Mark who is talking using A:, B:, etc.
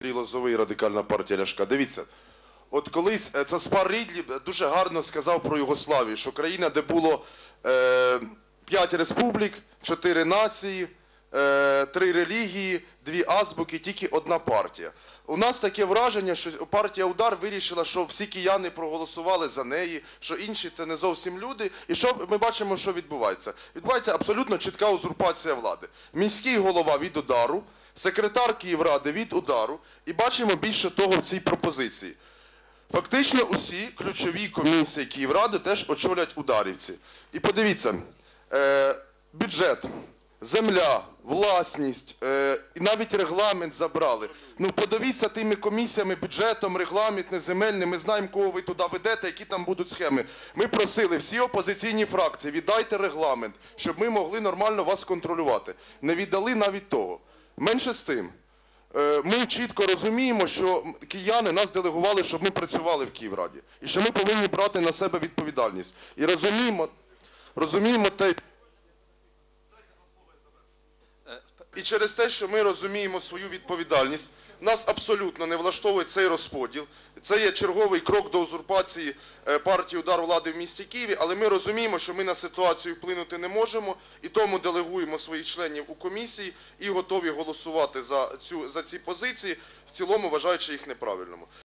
A: Андрій Лозовий, радикальна партія Ляшка. Дивіться, от колись е, Цаспар Рідлі дуже гарно сказав про Югославію, що країна, де було е, п'ять республік, чотири нації, е, три релігії, дві азбуки, тільки одна партія. У нас таке враження, що партія Удар вирішила, що всі кияни проголосували за неї, що інші це не зовсім люди. І що ми бачимо, що відбувається? Відбувається абсолютно чітка узурпація влади. Міський голова від удару, секретар Київради від удару, і бачимо більше того в цій пропозиції. Фактично усі ключові комісії Київради теж очолять ударівці. І подивіться, е, бюджет, земля, власність е, і навіть регламент забрали. Ну подивіться тими комісіями, бюджетом, регламентним, земельним. Ми знаємо, кого ви туди ведете, які там будуть схеми. Ми просили всі опозиційні фракції, віддайте регламент, щоб ми могли нормально вас контролювати. Не віддали навіть того. Менше з тим. Е, Ми чітко розуміємо, що кияни нас делегували, щоб ми працювали в Київраді. І що ми повинні брати на себе відповідальність. І розуміємо, розуміємо те. І через те, що ми розуміємо свою відповідальність, нас абсолютно не влаштовує цей розподіл. Це є черговий крок до узурпації е, партії удар влади в місті Києві, але ми розуміємо, що ми на ситуацію вплинути не можемо, і тому делегуємо своїх членів у комісії і готові голосувати за, цю, за ці позиції, в цілому вважаючи їх неправильними.